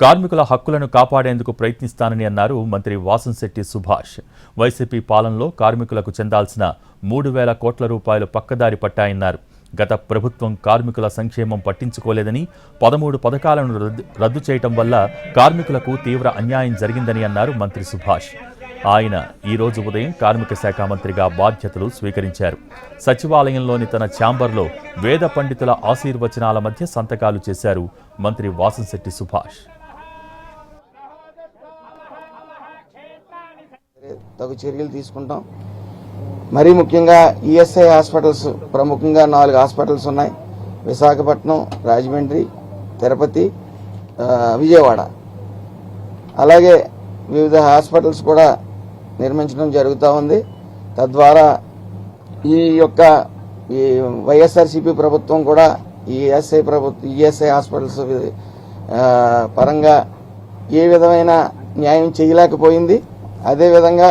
కార్మికుల హక్కులను కాపాడేందుకు ప్రయత్నిస్తానని అన్నారు మంత్రి వాసంశెట్టి సుభాష్. వైసీపీ పాలనలో కార్మికులకు చెందాల్సిన మూడు వేల కోట్ల రూపాయలు పక్కదారి పట్టాయన్నారు. గత ప్రభుత్వం కార్మికుల సంక్షేమం పట్టించుకోలేదని పదమూడు పథకాలను రద్దు- రద్దు చేయటం వల్ల కార్మికులకు తీవ్ర అన్యాయం జరిగిందని అన్నారు మంత్రి సుభాష్. ఆయన ఈ రోజు ఉదయం కార్మిక శాఖ మంత్రిగా బాధ్యతలు స్వీకరించారు. సచివాలయంలోని తన ఛాంబర్లో వేద పండితుల ఆశీర్వచనాల మధ్య సంతకాలు చేశారు మంత్రి వాసంశెట్టి సుభాష్. తగు చర్యలు తీసుకుంటాం. మరీ ముఖ్యంగా ఈఎస్ఐ హాస్పిటల్స్ ప్రముఖంగా నాలుగు హాస్పిటల్స్ ఉన్నాయి. విశాఖపట్నం రాజమండ్రి తిరుపతి విజయవాడ. అలాగే వివిధ హాస్పిటల్స్ కూడా నిర్మించడం జరుగుతూ ఉంది. తద్వారా ఈ యొక్క ఈ వైఎస్ఆర్సీపీ ప్రభుత్వం కూడా ఈఎస్ఐ ప్రభుత్వం ఈఎస్ఐ హాస్పిటల్స్ పరంగా ఏ విధమైన న్యాయం చేయలేకపోయింది. అదేవిధంగా